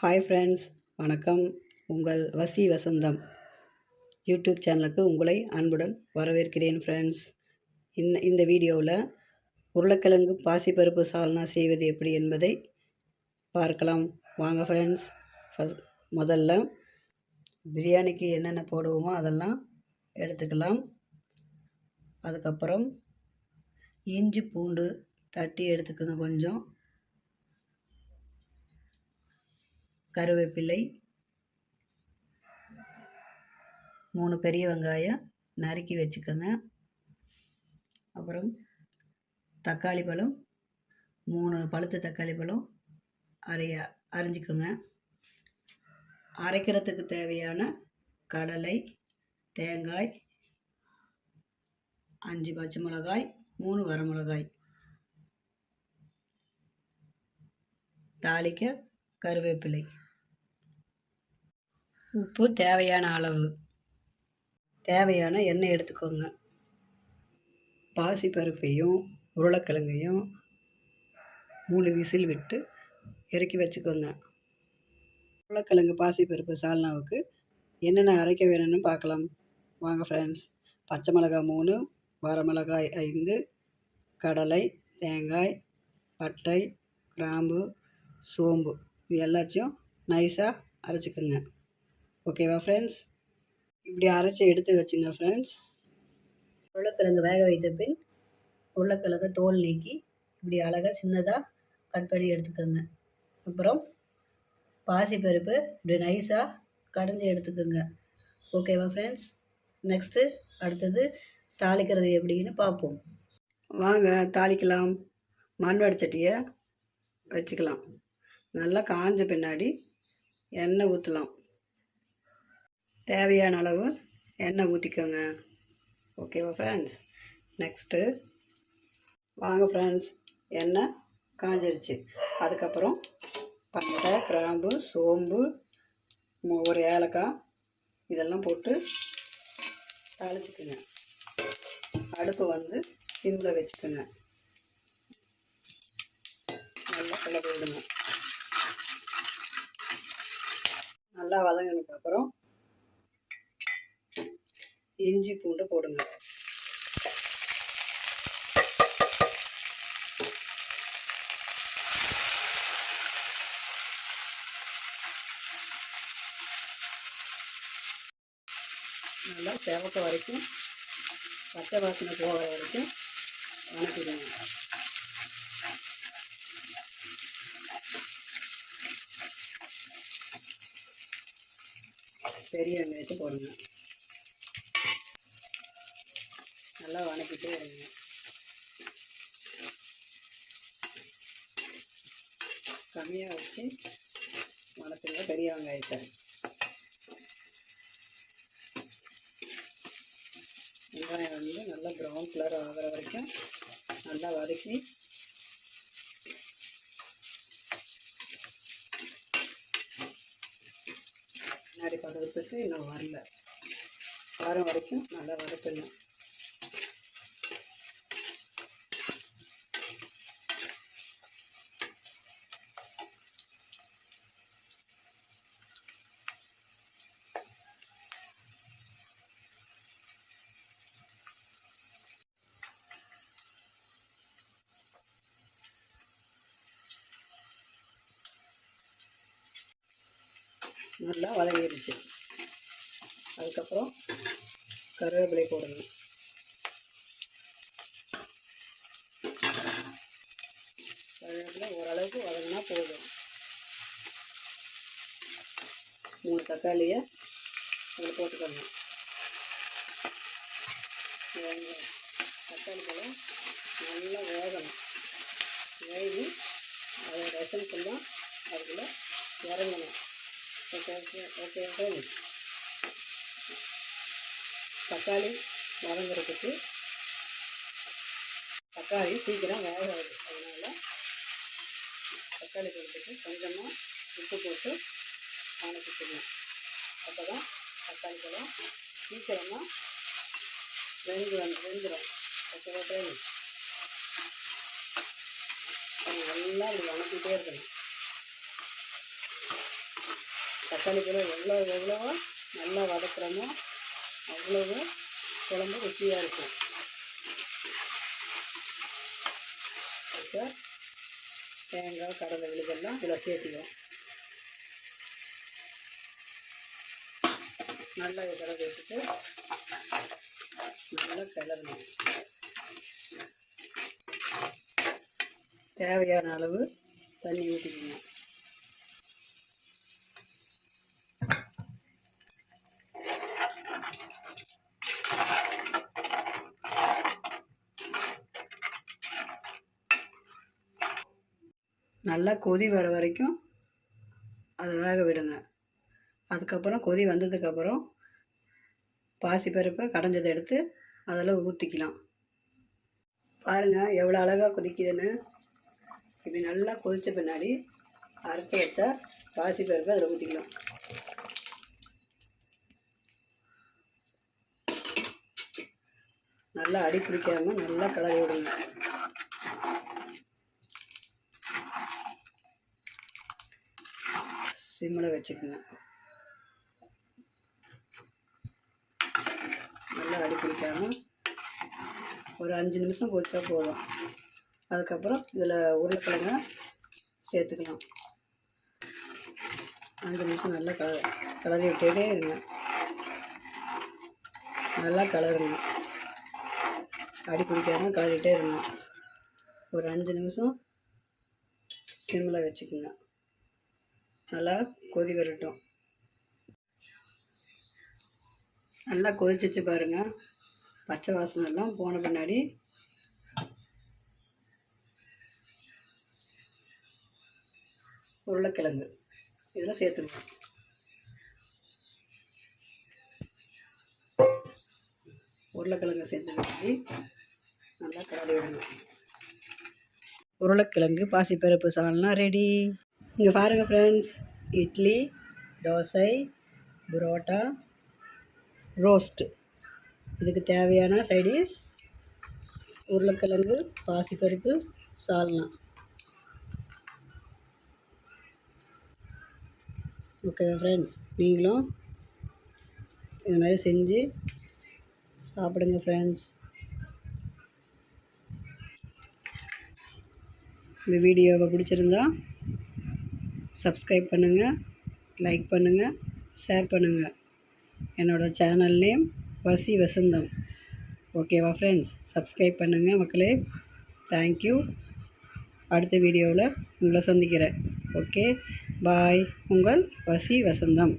Hi friends வணக்கம். உங்கள் வசி வசந்தம் யூடியூப் சேனலுக்கு உங்களை அன்புடன் வரவேற்கிறேன் ஃப்ரெண்ட்ஸ் இந்த இந்த வீடியோவில் உருளைக்கிழங்கு பாசிப்பருப்பு சால்னா செய்வது எப்படி என்பதை பார்க்கலாம். வாங்க ஃப்ரெண்ட்ஸ் ஃபஸ்ட் முதல்ல பிரியாணிக்கு என்னென்ன போடுவோமோ அதெல்லாம் எடுத்துக்கலாம். அதுக்கப்புறம் இஞ்சி பூண்டு தட்டி எடுத்துக்கோங்க கொஞ்சம். கருவேப்பிலை மூணு பெரிய வெங்காயம் நறுக்கி வச்சுக்கோங்க. அப்புறம் தக்காளி பழம் மூணு பழுத்த தக்காளி பழம் அரைய அரிஞ்சிக்கோங்க. அரைக்கிறதுக்கு தேவையான கடலை தேங்காய் அஞ்சு பச்சை மிளகாய் மூணு வரமிளகாய் தாளிக்க கருவேப்பிலை. உப்பு தேவையான அளவு. தேவையான எண்ணெய் எடுத்துக்கோங்க. பாசிப்பருப்பையும் உருளைக்கிழங்கையும் மூணு விசில் விட்டு இறக்கி வச்சுக்கோங்க. உருளைக்கிழங்கு பாசிப்பருப்பு சால்னாவுக்கு என்னென்ன அரைக்க வேணும்னு பார்க்கலாம். வாங்க ஃப்ரெண்ட்ஸ் பச்சை மிளகாய் மூணு வரமிளகாய் ஐந்து கடலை தேங்காய் பட்டை கிராம்பு சோம்பு. இது எல்லாத்தையும் நைஸாக அரைச்சிக்கோங்க. ஓகேவா ஃப்ரெண்ட்ஸ் இப்படி அரைச்சி எடுத்து வச்சுங்க ஃப்ரெண்ட்ஸ் உருளைக்கிழங்கு வேக வைத்த பின் உருளைக்கிழங்கு தோல் நீக்கி இப்படி அழகாக சின்னதாக கட் பண்ணி எடுத்துக்கோங்க. அப்புறம் பாசிப்பருப்பு இப்படி நைஸாக கடைஞ்சி எடுத்துக்கோங்க. ஓகேவா ஃப்ரெண்ட்ஸ் நெக்ஸ்ட்டு அடுத்தது தாளிக்கிறது எப்படின்னு பார்ப்போம். வாங்க தாளிக்கலாம். மண்வடை சட்டியை வச்சுக்கலாம். நல்லா காஞ்ச பின்னாடி எண்ணெய் ஊற்றலாம் தேவையான அளவு எண்ணெய் ஊற்றிக்கோங்க ஓகேவா ஃப்ரெண்ட்ஸ் நெக்ஸ்ட்டு வாங்க ஃப்ரெண்ட்ஸ் எண்ணெய் காஞ்சிருச்சு. அதுக்கப்புறம் பட்டை கிராம்பு சோம்பு ஒரு ஏலக்காய் இதெல்லாம் போட்டு தாளிச்சுக்குங்க. அடுப்பு வந்து சிம்மில் வச்சுக்கோங்க. நல்லா கிளறி விடுங்க நல்லா வதங்கினதுக்கப்புறம் இஞ்சி பூண்டு போடுங்க. நல்லா சிவக்க வரைக்கும் பச்சை வாசனை போகிற வரைக்கும் வணக்கிடுங்க. பெரிய வெங்காயத்தை போடுங்க. நல்லா வணக்கிட்டே இருங்க. கம்மியாக வச்சு வணக்குங்க பெரிய வெங்காயத்தை. வெங்காயம் வந்து நல்லா ப்ரௌன் கலர் ஆகிற வரைக்கும் நல்லா வதக்கி பின்னாடி பதத்துக்கு இன்னும் வரல. வாரம் வரைக்கும் நல்லா வதக்கணும் நல்லா வதங்கிடுச்சு அதுக்கப்புறம் கருவேப்பிலை போடணும். கருவேப்பிலை ஓரளவுக்கு வதங்கினா போதும். மூணு தக்காளியை அதில் போட்டுக்கணும். தக்காளி பழம் நல்லா வேகணும். வேகி அதோட எசன்ஸ் எல்லாம் அதுக்குள்ளே இறங்கணும். தக்காளி வதங்குறதுக்கு தக்காளி சீக்கிரம் வேகாது அதனால் தக்காளி போடுறதுக்கு கொஞ்சமாக உப்பு போட்டு வதக்கிக்கணும் அப்போ தான் தக்காளி பழம் சீக்கிரமாக வெந்து வந்து வெந்துடும் ஓகே ஓகே நல்லா இப்படி வதக்கிட்டே இருக்கணும். தக்காளி பழம் எவ்வளோ எவ்வளவோ நல்லா வதக்குறோமோ அவ்வளவு குழம்பு ருசியாக இருக்கும். இப்போ தேங்காய் கடலை விழுதெல்லாம் இதில் சேர்த்துக்குவோம் நல்லா கிளறி வச்சுட்டு நல்லா கிளறணும். தேவையான அளவு தண்ணி ஊற்றிக்கணும் நல்லா கொதி வர வரைக்கும் அதை வேக விடுங்க. அதுக்கப்புறம் கொதி வந்ததுக்கப்புறம் பாசிப்பருப்பை கடைஞ்சதை எடுத்து அதில் ஊற்றிக்கலாம் பாருங்கள் எவ்வளோ அழகாக கொதிக்குதுன்னு. இப்படி நல்லா கொதித்த பின்னாடி அரைச்சி வச்சா பாசிப்பருப்பை அதில் ஊற்றிக்கலாம் நல்லா அடி பிடிக்காமல் நல்லா கிளறி விடுங்க. சிம்மில் வச்சுக்கோங்க. நல்லா அடி பிடிக்காமல் ஒரு அஞ்சு நிமிஷம் போச்சா போதும். அதுக்கப்புறம் இதில் உருளைக்கிழங்க சேர்த்துக்கலாம். அஞ்சு நிமிஷம் நல்லா கல கலரி விட்டுட்டே இருங்க. நல்லா கலருங்க அடி பிடிக்காம கலரிட்டே இருங்க. ஒரு அஞ்சு நிமிஷம் சிம்மில் வச்சுக்கோங்க. நல்லா கொதி வரட்டும். நல்லா கொதிச்சிச்சு பாருங்கள் பச்சை வாசனை எல்லாம் போன பின்னாடி. உருளைக்கிழங்கு. இதெல்லாம் சேர்த்துக்கணும் உருளைக்கிழங்கு சேர்த்து வச்சு நல்லா கலரி விடணும். உருளைக்கிழங்கு பாசிப்பருப்பு சால்னா ரெடி இங்கே பாருங்கள் ஃப்ரெண்ட்ஸ் இட்லி தோசை புரோட்டா ரோஸ்ட்டு இதுக்கு தேவையான சைடிஷ் உருளைக்கிழங்கு பாசிப்பருப்பு சால்னா. ஓகே ஃப்ரெண்ட்ஸ் நீங்களும் இது மாதிரி செஞ்சு சாப்பிடுங்க ஃப்ரெண்ட்ஸ் இந்த வீடியோவை பிடிச்சிருந்தா சப்ஸ்கிரைப் பண்ணுங்கள் லைக் பண்ணுங்கள் ஷேர் பண்ணுங்கள் என்னோடய சேனல் நேம் வசி வசந்தம். ஓகேவா ஃப்ரெண்ட்ஸ் சப்ஸ்கிரைப் பண்ணுங்கள் மக்களே. தேங்க்யூ அடுத்த வீடியோவில் உங்களை சந்திக்கிறேன். ஓகே பாய் உங்கள் வசி வசந்தம்.